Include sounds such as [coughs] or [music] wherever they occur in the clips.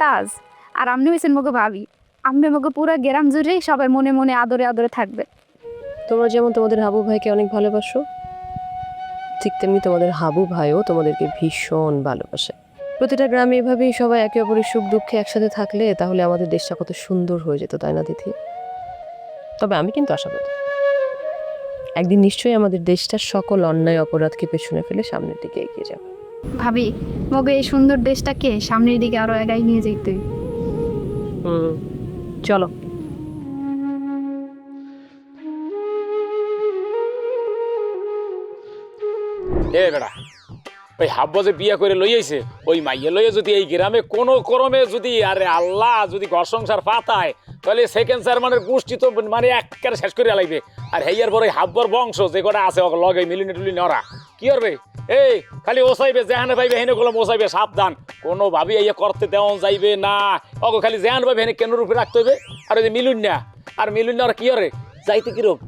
তাজ। আর আপনি হয়েছেন মগে ভাবি। আপনি মগে পুরো গ্রাম জুড়ে সবাই মনে মনে আদরে আদরে থাকবে। তোমরা যেমন তোমাদের হাবু ভাইকে অনেক ভালোবাসো, ঠিক তেমনি তোমাদের হাবু ভাইও তোমাদেরকে ভীষণ ভালোবাসে। প্রতিটা গ্রামে এভাবেই সবাই একে অপরের সুখ দুঃখে একসাথে থাকলে তাহলে আমাদের দেশটা কত সুন্দর হয়ে যেত, তাই না, দিদি? তবে আমি কিন্তু আশাবাদী। একদিন নিশ্চয়ই আমাদের দেশটার সকল অন্যায় অপরাধকে পেছনে ফেলে সামনের দিকে এগিয়ে যাবে। ভাবি মগে এই সুন্দর দেশটাকে সামনের দিকে আরও এগাই নিয়ে যেতে হুম চলো। এ বেড়া ওই হাব্বা যে বিয়ে করে লই আইছে ওই মাইয়ে লইয়া যদি এই গ্রামে কোনো করমে যদি আরে আল্লাহ যদি ঘর সংসার পাতায় তাহলে সেকেন্ড চেয়ারম্যানের গোষ্ঠী তো মানে একেবারে শেষ করে লাগবে আর হেয়ার পরে হাব্বর বংশ যে কটা আছে লগে মিলিনে টুলি নরা কি করবে? এই, খালি ওসাইবে, জেহানে পাইবে হেনে গুলো ওসাইবে, সাবধান। কোনো ভাবি ইয়ে করতে দেওয়া যাইবে না। অগ, খালি জেহান পাইবে হেনে কেন রূপে রাখতে হবে আর ওই যে মিলুন না আর মিলুন না আর কি করে? যাইতে কিরম?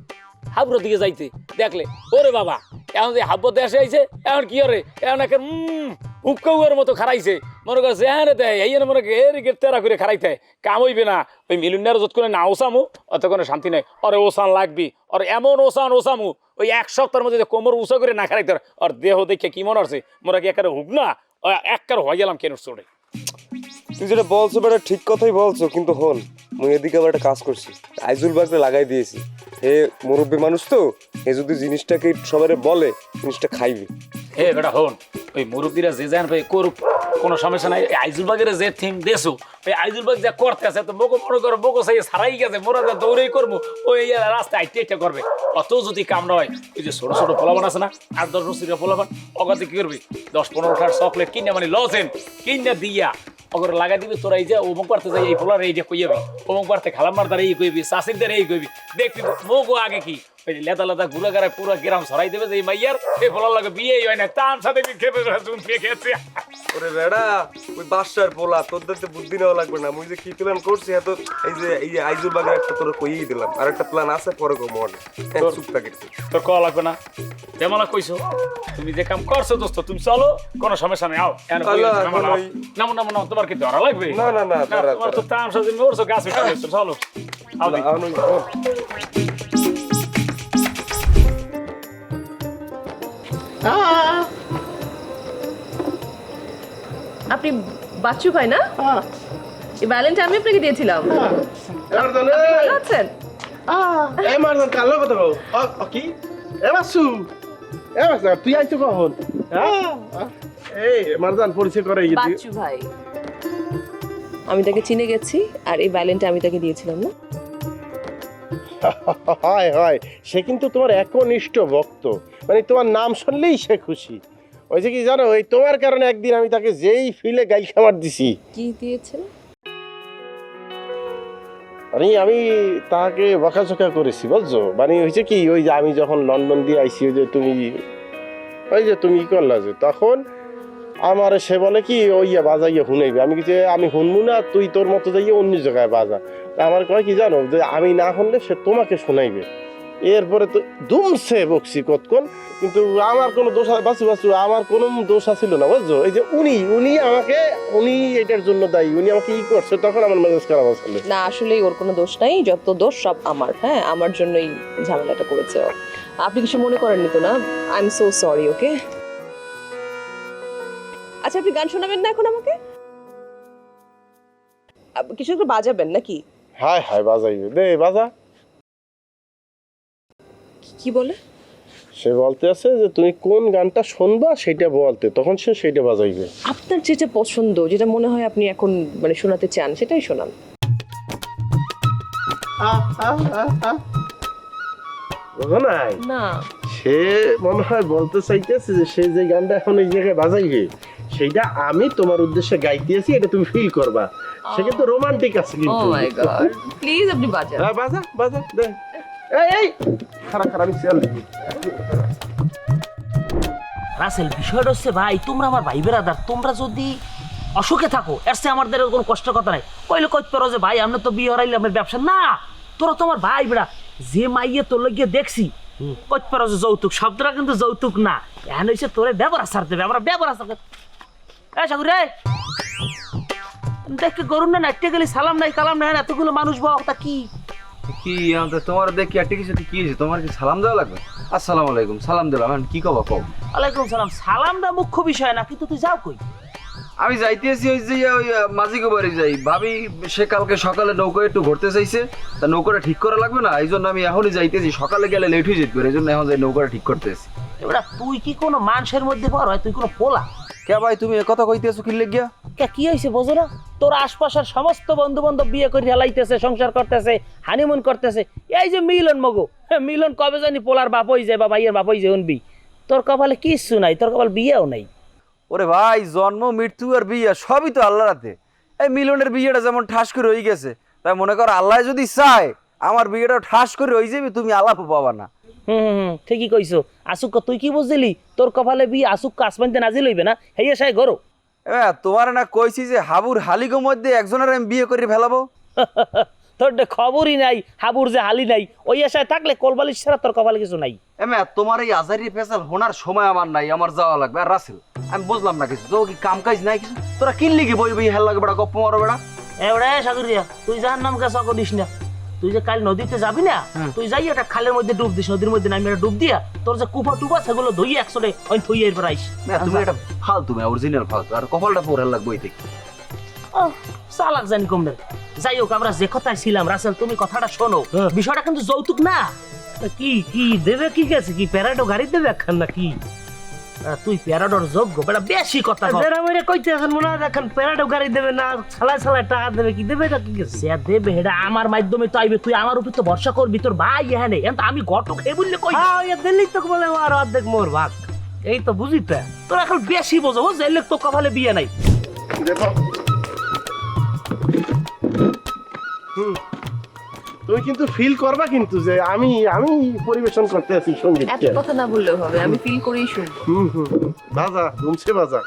হাবুর দিকে যাইতে। দেখলে, ওরে বাবা, এখন যে হাব্য দেশে আইছে, এখন কি করে? এখন একে উক্কাউয়ের মতো খারাইছে মনে করছে হ্যাঁ রে দেয় এই মনে করে এর তেরা করে খারাইতে কাম হইবে না। ওই মিলুনিয়ার যত করে না ওসামু, অত কোনো শান্তি নাই। অরে ওসান লাগবি আর এমন ওসান ওসামু, ওই এক সপ্তাহের মধ্যে কোমর উঁচা করে না খারাইতে আর দেহ দেখে কি মনে হচ্ছে? মনে কি একারে হুক না একবার হয়ে গেলাম কেন চড়ে তুই যেটা বলছো বেটা ঠিক কথাই বলছো, কিন্তু হন, মুই এদিকে আবার একটা কাজ করছি। আইজুল বাগরে লাগাই দিয়েছি। হে মুরব্বী মানুষ তো এ যদি জিনিসটাকে সবাই বলে, জিনিসটা খাইবে। হে বেটা হন, ওই মুরব্বীরা যে যান ভাই, করুক, কোনো সমস্যা নাই। এই আইজুলবাগের যে থিম দেশো ওই আইজুলবাগ যা করতে আছে তো মোগো মনে করো মোগো সেই সারাই গেছে, মোরা যা দৌড়েই করব, ওই এই রাস্তায় আইটে আইটে করবে। অত যদি কাম নয় ওই যে ছোট ছোট পোলাবান আছে না, আট দশ বছরের পোলাবান অগাতে কি করবি? দশ পনেরোটার চকলেট কিনে মানে লজেন, কিনে দিয়া অগর লাগাই দিবি, তোরা এই যে অমুক পারতে যাই, এই পোলার এই যে কইয়াবি, অমুক পারতে খালাম্মার দ্বারা এই কইবি চাষির দ্বারা এই কইবি, দেখবি মোগো আগে কি? ওই যে লেদা লেদা গুড়া গাড়ায় পুরো গ্রাম সরাই দেবে যে এই মাইয়ার। এই পোলার লাগে বিয়েই হয় না। তার সাথে খেতে শুন খেয়েছে। ওরে বেড়া ওই বাসার পোলা তোদের তো বুদ্ধি নেওয়া লাগবে না। মুই যে কি প্ল্যান করছি এত এই যে এই যে আইজুল বাগের একটা তোরা কইয়েই দিলাম। আর একটা প্ল্যান আছে পরে গো মনে। চুপ থাকে তোর কল লাগবে না। তেমন কইছো? তুমি যে কাম করছ দোস্ত তুমি চলো কোনো সমস্যা নেই আও। নামো, নামো। নামো তোমার কি ধরা লাগবে? না, না, না, তোমার তো ধরা। তাম মরছো গাছ উঠে গেছো, চলো। আও আপনি বাচ্চু ভাই না? এই ভ্যালেন্টাইন আমি আপনাকে দিয়েছিলাম। ভালো আছেন? এমারজন কালো কথা কও অ- অ কি? এমাসু এমাসু তুই আইছো কখন? আহ, আহ, এই পরিচয় করে গেছি। বাচ্চু ভাই। আমি তাকে চিনে গেছি আর এই ভ্যালেন্টাইন আমি তাকে দিয়েছিলাম না? [laughs] হয় হয় সে কিন্তু তোমার একনিষ্ঠ ভক্ত। মানে তোমার নাম শুনলেই সে খুশি। ওই যে কি জানো ওই তোমার কারণে একদিন আমি তাকে যেই ফিলে গাইল খাবার দিছি। কি দিয়েছেন মানে আমি তাকে বকাঝকা করেছি বুঝছ? মানে হয়েছে কি ওই যে আমি যখন লন্ডন দিয়ে আইছি ওই যে তুমি ওই যে তুমি করলা যে তখন আমার সে বলে কি ওই ইয়া বাজাইয়া শুনাইবে আমি কিছু আমি শুনব না তুই তোর মতো যাইয়ে অন্য জায়গায় বাজা। আমার কয় কি জানো, যে আমি না শুনলে সে তোমাকে শোনাইবে। এরপরে তো দুমছে বকছি কতক্ষণ, কিন্তু আমার কোনো দোষ বাসু বাসু আমার কোনো দোষ ছিল না, বুঝছ? এই যে উনি উনি আমাকে, উনি এটার জন্য দায়ী, উনি আমাকে ই করছে, তখন আমার মেজাজ খারাপ আসলে। না, আসলেই ওর কোনো দোষ নাই, যত দোষ সব আমার হ্যাঁ? আমার জন্যই ঝামেলাটা করেছে আপনি কিছু মনে করেননি তো না? I am so sorry okay আচ্ছা আপনি গান শোনাবেন না এখন আমাকে? কিছু একটা বাজাবেন নাকি? হায় হায় বাজাইবে দে বাজা। কি বলে? সে বলতে আছে যে তুমি কোন গানটা শুনবা সেটা বলতে। তখন সে সেটা বাজাইবে। আপনার যেটা পছন্দ যেটা মনে হয় আপনি এখন মানে শোনাতে চান সেটাই শোনান। বুঝো নাই? না। সে মনে হয় বলতে চাইতেছে যে সে যে গানটা এখন এই জায়গায় বাজাইবে সেইটা আমি তোমার উদ্দেশ্যে গাইতেছি এটা তুমি ফিল করবা। সে কিন্তু রোমান্টিক আছে ও কিন্তু মাই গড প্লিজ আপনি বাজান। হ্যাঁ, বাজা বাজা দে। এই এই। খারাপ খারাপ আমি রাসেল বিষয়টা হচ্ছে ভাই তোমরা আমার ভাই বেড়াদার তোমরা যদি অসুখে থাকো এর চেয়ে আমাদের কোনো কষ্টের কথা নাই। কইলে কইতে পারো যে ভাই আমরা তো বিয়ে হারাইলে আপনার ব্যবসা। না তোরা তোমার ভাই বেড়া। যে মাইয়ে তোর লাগিয়ে দেখছি কইতে পারো যে যৌতুক। শব্দটা কিন্তু যৌতুক না। এখন হয়েছে তোরে ব্যবহার সার দেবে আমরা ব্যবহার সার এ সাগর। রে দেখে গরুন না নাট্যে গেলি সালাম নাই কালাম নাই এতগুলো মানুষ বাবা তা কি? কি তোমার দেখি একটা কিছু কি হয়েছে? তোমার কি সালাম দেওয়া লাগবে? আসসালামু আলাইকুম সালাম দিলাম কি কবা কও? ওয়ালাইকুম সালাম সালামটা মুখ্য বিষয় না কিন্তু তুই যাও কই? আমি যাইতেছি ওই যে ওই মাঝিগো বাড়ি যাই। ভাবি সে কালকে সকালে নৌকা একটু ঘুরতে চাইছে তা নৌকাটা ঠিক করা লাগবে না? এই জন্য আমি এখনই যাইতেছি সকালে গেলে লেট হয়ে যেতে পারে এই জন্য এখন যাই নৌকাটা ঠিক করতেছি এবার তুই কি কোনো মানুষের মধ্যে পর হয়? তুই কোনো পোলা? কে ভাই তুমি কথা কইতেছো কি লেগিয়া? কে কি হয়েছে বোঝো না? তোর আশপাশের সমস্ত বন্ধু বান্ধব বিয়ে করে হেলাইতেছে সংসার করতেছে হানিমুন করতেছে। এই যে মিলন মগো মিলন কবে জানি পোলার বাপ হয়ে যায় বা ভাইয়ের বাপ হয়ে যায় উনবি তোর কপালে কিচ্ছু নাই তোর কপাল বিয়েও নাই। ওরে ভাই জন্ম মৃত্যু আর বিয়ে সবই তো আল্লাহর হাতে। এই মিলনের বিয়েটা যেমন ঠাস করে হয়ে গেছে তাই মনে করো আল্লাহ যদি চায় আমার বিয়েটা ঠাস করে হয়ে যাবে তুমি আলাপ পাবা না। হুম হুম, ঠিকই কইছো। আসুক তুই কি বুঝলি? তোর কপালে বিয়ে আসুক আসমানতে নাজিল হইবে না? হেয়ে সাই গরো। এবার তোমার না কইছি যে হাবুর হালিগো মধ্যে একজনের আমি বিয়ে করে ফেলাবো? [laughs] তোর খবরই নাই হাবুর যে হালি নাই। ওই আশায় থাকলে কলবালিশ ছাড়া তোর কপালে কিছু নাই। এমে তোমার এই আজারি ফেসাল হোনার সময় আমার নাই আমার যাওয়া লাগবে। আর রাসেল আমি বুঝলাম না কিছু। তো কি কাম কাজ নাই কিছু? তোরা কিনলি কি বই বই হেল লাগে বেড়া গপ্প মারো বেড়া? এবারে সাগরিয়া তুই যার নাম কাছে করিস না। তুই যে কাল নদীতে যাবি না তুই যাই একটা খালের মধ্যে ডুব দিস নদীর মধ্যে নামি ডুব দিয়া তোর যে কুপা টুপা সেগুলো ধুই একশোটে ওই থুই এরপর আইস। তুমি এটা ফালতু মে অরিজিনাল ফালতু আর কপালটা পরে লাগবে ওই থেকে চালাক জানি যাই হোক আমরা যে কথায় ছিলাম রাসেল তুমি কথাটা শোনো। বিষয়টা কিন্তু যৌতুক না। কি কি দেবে কি গেছে? কি প্যারাডো গাড়ি দেবে একখান না কি তুই প্যারাডোর যোগ্য। বেটা বেশি কথা। বেড়া মেরে কইতে এখন মনে হয় দেখেন প্যারাডো গাড়ি দেবে না ছালাই ছালাই টাকা দেবে কি? দেবে এটা কি সে দেবে এটা আমার মাধ্যমে তো আইবে। তুই আমার উপর তো ভরসা করবি তোর ভাই এখানে। এখন তো আমি ঘটক খেয়ে বললে কই? হ্যাঁ দিল্লি তো বলে আর অর্ধেক মোর ভাগ। এই তো বুঝি তো। তোর এখন বেশি বোঝো বুঝলি এলে তো কপালে বিয়ে নাই। দেখো। হুম। তুমি কিন্তু ফিল করবা কিন্তু যে আমি আমি পরিবেশন করতে আছি সংগীত এত কথা না বললেও হবে আমি ফিল করেই শুনব। হুম হুম হুম। বাজা ঘুমছে বাজা।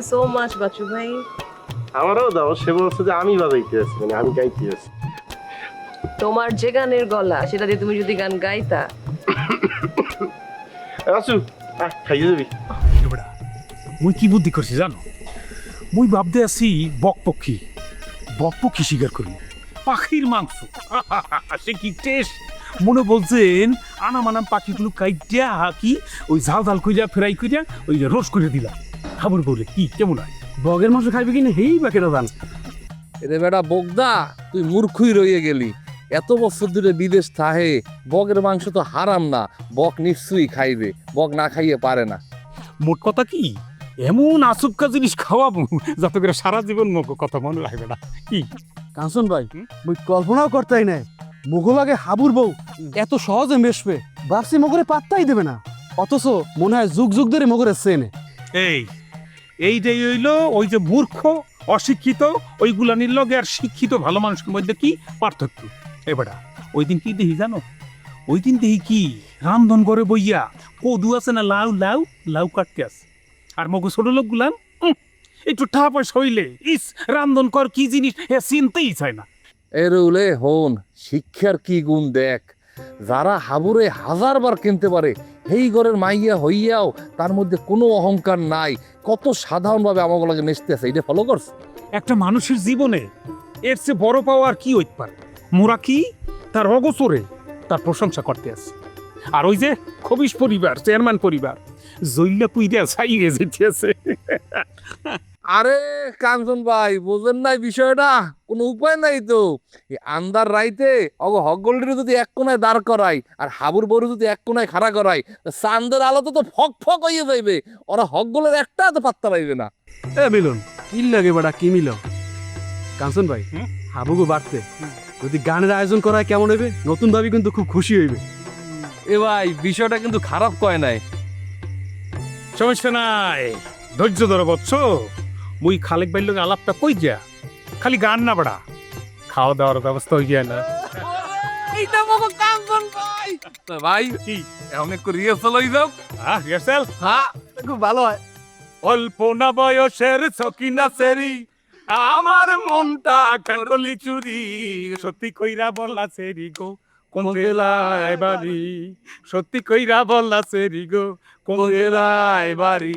ইউ সো মাচ বাচু ভাই। আমারও দাও সে বলছে যে আমি বাজাইতে আছি মানে আমি গাইতে আছি। তোমার যে গানের গলা সেটা দিয়ে তুমি যদি গান গাইতা। [coughs] আসু খাইয়ে যাবি মুই কি বুদ্ধি করছি জানো? মুই ভাবতে আছি বক পক্ষী। বক পক্ষী শিকার করি। পাখির মাংস। [laughs] সে কি টেস্ট? মনে বলছেন আনাম আনাম পাখিগুলো কাইটিয়া হাকি ওই ঝাল ঝাল কইরা ফেরাই কইরা ওই যে রোস্ট করে দিলাম খাবার বলে কি কেমন হয়? বগের মাংস খাইবে কিনা হেই বা কেটা জান? এরে বেটা বগদা তুই মূর্খই রয়ে গেলি। এত বছর ধরে বিদেশ থাহে বগের মাংস তো হারাম না বক নিশ্চয়ই খাইবে বক না খাইয়ে পারে না। মোট কথা কি? এমন আচুক্কা জিনিস খাওয়াবো যাতে করে সারা জীবন মুখ কথা মনে রাখবে না। কি? কাঞ্চন ভাই? মুই কল্পনাও করতেই নাই। মুঘল আগে হাবুর বউ এত সহজে মেশবে ভাবছি মগরে পাত্তাই দেবে না। অথচ মনে হয় যুগ যুগ ধরে মগরে চেনে। এই এইটাই হইল, ওই যে মূর্খ, অশিক্ষিত ওইগুলানির লগে আর শিক্ষিত ভালো মানুষের মধ্যে কি পার্থক্য? এবারা ওই দিন কি দেখি জানো? ওই দিন দেখি কি, রামধন করে বইয়া কদু আছে না লাউ লাউ লাউ কাটতে আছে। আর মগু ছোট লোক গুলান একটু ঠা পয়সা হইলে, ইস, রামধন কর কি জিনিস, এ চিনতেই চায় না। এর এরুলে হন, শিক্ষার কি গুণ দেখ? যারা হাবুরে হাজারবার কিনতে পারে এই ঘরের মাইয়া হইয়াও তার মধ্যে কোনো অহংকার নাই। কত সাধারণভাবে আমাকে লাগে নেচতেছে, এটা ফলো করছ? একটা মানুষের জীবনে এর চেয়ে বড় পাওয়া আর কি হইতে পারে? মোরা কি তার অগোচরে তার প্রশংসা করতে আছে আর ওই যে খবিশ পরিবার, চেয়ারম্যান পরিবার জৈল্লা পুইরা ছাইয়ে যেতে আছে আরে কাঞ্চন ভাই বোঝেন নাই বিষয়টা কোনো উপায় নাই তো। এই আন্দার রাইতে অগ হকগোল্ডির যদি এক কোনায় দাঁড় করাই আর হাবুর বড় যদি এক কোনায় খাড়া করাই তা চান্দের আলো তো ফক ফক হইয়া যাইবে ওরা হকগোলের একটা তো পাত্তা পাইবে না। এ মিলন কি লাগে বেটা কি মিল কাঞ্চন ভাই হুম? হাবুগো বাড়তে যদি গানের আয়োজন করা হয় কেমন হইবে? নতুন ভাবি কিন্তু খুব খুশি হইবে। এ ভাই বিষয়টা কিন্তু খারাপ কয় নাই। সমস্যা নাই। ধৈর্য ধরো বচ্চ মুই খালেক বাইর লোক আলাপটা কই যা খালি গান না বাড়া। খাওয়া দাওয়ার ব্যবস্থা হয়ে যায় না। এইটা মগো কাঞ্চন ভাই তা ভাই কি? এখন একটু রিহার্সাল হয়ে যাও। আহ রিহার্সাল হ্যাঁ। খুব ভালো হয়। অল্প না বয়সের সকিনা সেরি আমার মনটা কাকলি চুরি। সত্যি কইরা বললা সেরি গো কোন জেলায় বাড়ি? সত্যি কইরা বললা সেরি গো কোন জেলায় বাড়ি?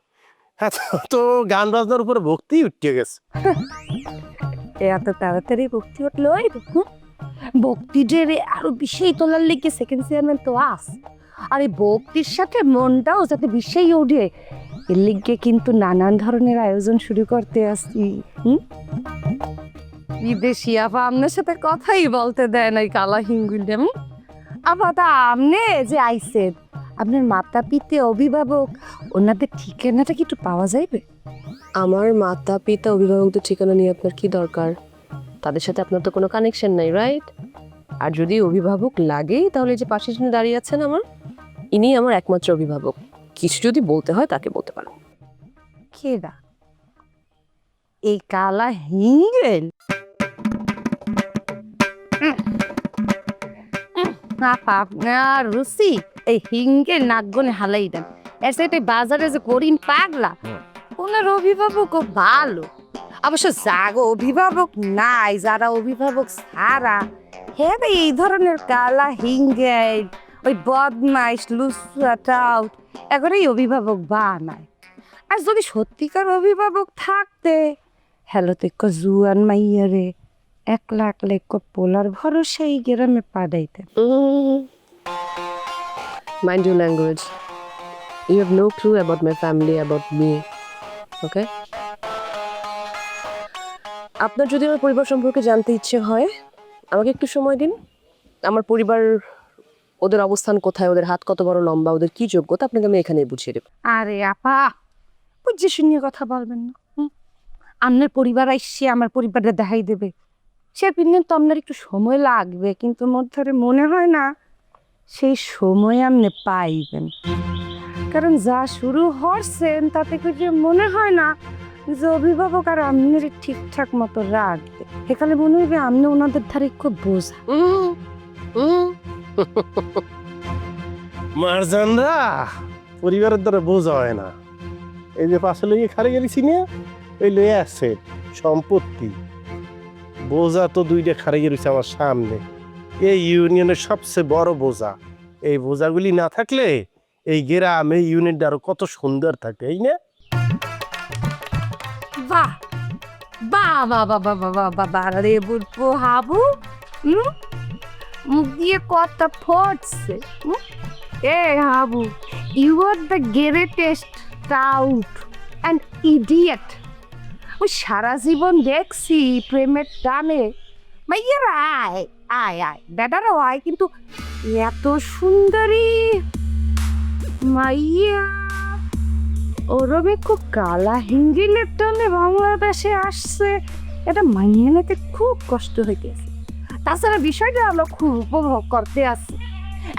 হ্যাঁ তো- গান বাজনার উপরে ভক্তি উঠে গেছে। এত তাড়াতাড়ি ভক্তি উঠল আরও তোলার লিগে সেকেন্ড চেয়ারম্যান তো আস। আর এই ভক্তির সাথে মনটাও যাতে ওঠে, এর লিগে কিন্তু নানান ধরনের আয়োজন শুরু করতে হুম? বিদেশি আপা আপনার সাথে কথাই বলতে দেয় নাই কালা হিঙ্গুলে আপা তা আমনে যে আইসেন আপনার মাতা পিতে অভিভাবক ওনাদের ঠিকানাটা কি একটু পাওয়া যাইবে? আমার মাতা পিতা অভিভাবকদের ঠিকানা নিয়ে আপনার কি দরকার? তাদের সাথে আপনার তো কোনো কানেকশন নাই রাইট আর যদি অভিভাবক লাগে তাহলে যে পাশে যিনি দাঁড়িয়ে আছেন আমার ইনি আমার একমাত্র অভিভাবক। কিছু যদি বলতে হয় তাকে বলতে পারেন। কেডা এই কালা হিঙ্গেল আপা আপনার রুচি? এই হিঙ্গের নাকগনে হালাই দেন। এর সাথে বাজারে যে করিম পাগলা ওনার অভিভাবক ভালো। অবশ্য জাগো অভিভাবক নাই যারা অভিভাবক সারা হ্যাঁ রে, এই ধরনের কালা হিঙ্গেল ওই বদমাইশ লুসা টাউট এই অভিভাবক বানায়। আর যদি সত্যিকার অভিভাবক থাকতে হ্যালো তো এক জুয়ান মাইয়ারে এক লাখ লেখ পোলার ভরসাই গ্রামে পাঠাইতেন mind your language you have no clue about my family about me okay আপনার যদি আমার পরিবার সম্পর্কে জানতে ইচ্ছে হয়, আমাকে একটু সময় দিন। আমার পরিবার, ওদের অবস্থান কোথায়, ওদের হাত কত বড় লম্বা, ওদের কি যোগ্যতা, আপনাকে আমি এখানেই বুঝিয়ে দেবো। আরে আপা বুঝে শুনিয়ে কথা বলবেন না? আপনার পরিবার আইসে আমার পরিবারটা দেখাই দেবে। সে পিনে তো আপনার একটু সময় লাগবে, কিন্তু মধ্যে মনে হয় না সেই সময় আপনি পাইবেন। কারণ যা শুরু হচ্ছেন তাতে করে মনে হয় না যে অভিভাবক আর আপনার ঠিকঠাক মতো রাখবে। এখানে মনে হবে আপনি ওনাদের ধারে খুব বোঝা। মারজানরা পরিবারের দ্বারা বোঝা হয় না। এই যে পাশে লইয়ে খারে গেছি না ওই লইয়ে আছে। সম্পত্তি। বোঝা তো দুইটা খারে গেছে আমার সামনে। এই ইউনিয়নের সবচেয়ে বড় বোঝা। এই বোঝাগুলি না থাকলে এই গ্রাম, এই ইউনিটটা আরও কত সুন্দর থাকে, এই না? বাহ! বাহ বাহ বাহ বাহ বাহ বাহ রে বুলপো হাবু। হুম? মুখ দিয়ে কথা ফুটছে? এ Habu you are the greatest tout and idiot ওই সারা জীবন দেখছি প্রেমের টানে। মাইয়েরা আয় আয় আয়। বেটারও আয়, কিন্তু এত সুন্দরী। মাইয়া ওরবে খুব কালা হিঙ্গিলের টানে বাংলাদেশে আসছে। এটা মানিয়ে নিতে খুব কষ্ট হইতেছে তাছাড়া বিষয়টা আমরা খুব উপভোগ করতে আসি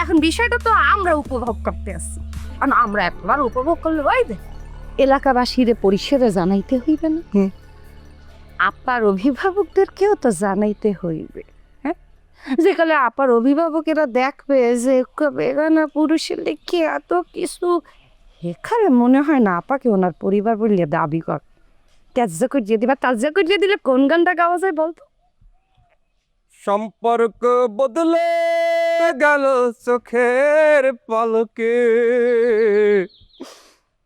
এখন বিষয়টা তো আমরা উপভোগ করতে আসি কারণ আমরা একবার উপভোগ করলে হইবে এলাকাবাসীর পরিষেবা জানাইতে হইবে না। আপার অভিভাবকদেরকেও তো জানাইতে হইবে হ্যাঁ? যেকালে আপার অভিভাবকেরা দেখবে যে বেগানা পুরুষের লিখে এত কিছু। এখানে মনে হয় না আপাকে ওনার পরিবার বললে দাবি কর। ত্যায্য করিয়ে দিবা ত্যায্য করিয়ে দিলে কোন গানটা গাওয়া যায় বলতো? সম্পর্ক বদলে গেল চোখের পলকে।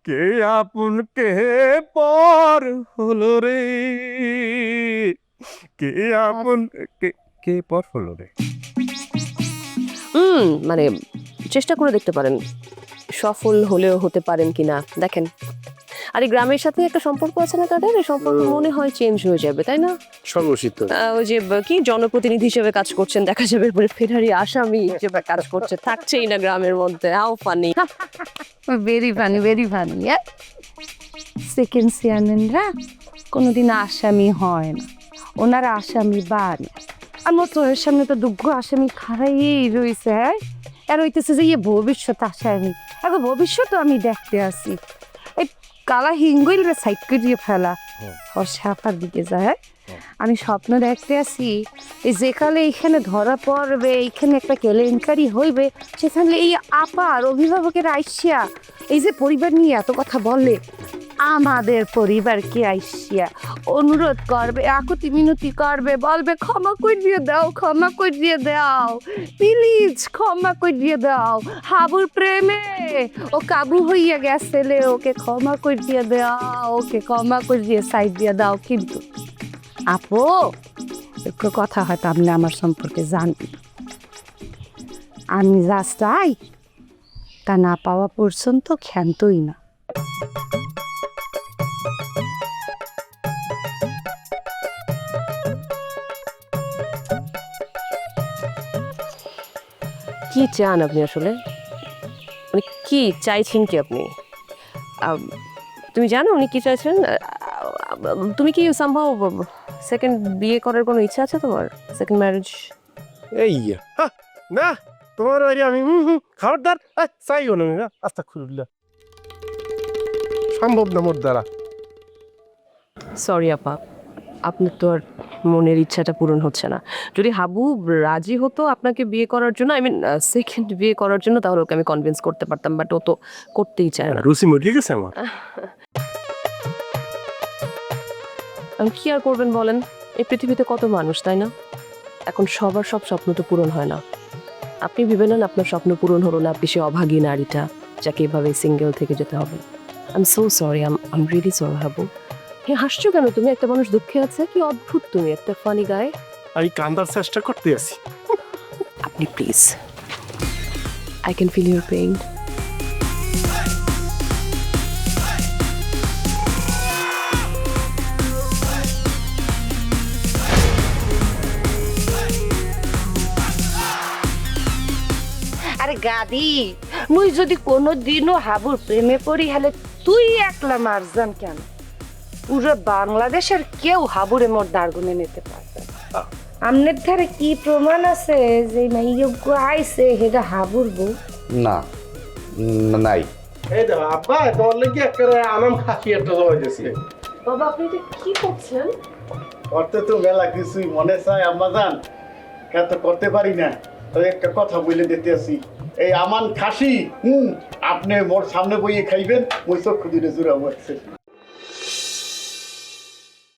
কে আপন কে পর হলো রে? কে আপন কে কে পর হলো রে? হুম মানে চেষ্টা করে দেখতে পারেন। সফল হলেও হতে পারেন কিনা, দেখেন। আর এই গ্রামের সাথে একটা সম্পর্ক আছে না তাদের? এই সম্পর্ক মনে হয় চেঞ্জ হয়ে যাবে তাই না? সর্বশীত। ওই যে কি জনপ্রতিনিধি হিসেবে কাজ করছেন দেখা যাবে এরপরে ফেরারি আসামি হিসেবে কাজ করছে থাকছেই না গ্রামের মধ্যে how funny very funny very funny second চেয়ারম্যানরা কোনোদিন আসামি হয় না ওনারা আসামি বাড়ে আর মতো ওর সামনে তো দুঃখ আসামি খারাই রয়েছে হ্যাঁ? আর হইতেছে যে ইয়ে ভবিষ্যৎ আসামি। এখন ভবিষ্যৎ আমি দেখতে আসি। কালা হিঙ্গুইল সাইড দিয়ে ফেলা ও সাফার দিকে যায়? আমি স্বপ্ন দেখতে আসি যেকালে এখানে ধরা পড়বে এইখানে একটা কেলেঙ্কারি হইবে, সেখানে এই আপার অভিভাবকের আইসিয়া, এই যে পরিবার নিয়ে এত কথা বলে আমাদের পরিবারকে আইসিয়া অনুরোধ করবে, আকুতি মিনতি করবে, বলবে, ক্ষমা করিয়ে দাও, ক্ষমা করিয়ে দাও, প্লিজ ক্ষমা করিয়ে দাও, হাবুর প্রেমে ও কাবু হইয়া গেছেলে ওকে ক্ষমা করিয়ে দাও, ওকে ক্ষমা করিয়ে সাইড দিয়ে দাও, কিন্তু আপু, একটু কথা হয়তো আপনি আমার সম্পর্কে জানবেন। আমি যা চাই, তা না পাওয়া পর্যন্ত ক্ষান্তই না। কি চান আপনি আসলে? মানে কি চাইছেন কি আপনি? তুমি জানো উনি কি চাইছেন? তুমি কি সম্ভব সেকেন্ড বিয়ে করার কোনো ইচ্ছা আছে তোমার? সেকেন্ড ম্যারেজ এই হা, না তোমার বাড়ি আমি হুম হুম খবরদার চাইও না না আস্তা খুললা সম্ভব না মোর দ্বারা। সরি আপা আপনার তো আর মনের ইচ্ছাটা পূরণ হচ্ছে না। যদি হাবু রাজি হতো আপনাকে বিয়ে করার জন্য আই মিন সেকেন্ড বিয়ে করার জন্য তাহলে ওকে আমি কনভিন্স করতে পারতাম বাট ও তো করতেই চায় না। রুচি মরিয়ে গেছে আমার। [laughs] আমি কি আর করবেন বলেন? এই পৃথিবীতে কত মানুষ তাই না? এখন সবার সব স্বপ্ন তো পূরণ হয় না। আপনি ভেবে নেন আপনার স্বপ্ন পূরণ হলো না আপনি সে অভাগী নারীটা যাকে এভাবে সিঙ্গেল থেকে যেতে হবে। I am so sorry um um really sorry Habu. হে হাসছো কেন তুমি? একটা মানুষ দুঃখে আছে? কি অদ্ভুত তুমি একটা ফানি গায়ে আমি কান্দার চেষ্টা করতে আছি। আপনি please I can feel your pain আরে গাদি মুই যদি কোনো দিনও হাবুর প্রেমে পড়ি হলে তুই একলা মারজান কেন? পুরো বাংলাদেশের কেউ হাবুরে মোর দাঁড়গুনে নিতে পারবে আমনের ধারে কি প্রমাণ আছে যে মাইয়োগ্য আইছে হেটা হাবুর বউ? না নাই। এই দেখো আব্বা তোমার লাগে একটা আনাম খাসি একটা জমা দিয়েছে। বাবা আপনি এটা কি করছেন? করতে তো মেলা কিছুই মনে চায় আম্মা জান। এত করতে পারি না। একটা কথা বলে দিতে আসি। এই আমান খাসি, হুম, আপনি মোর সামনে বইয়ে খাইবেন ওই চক্ষু দিনে জোড়া বলছে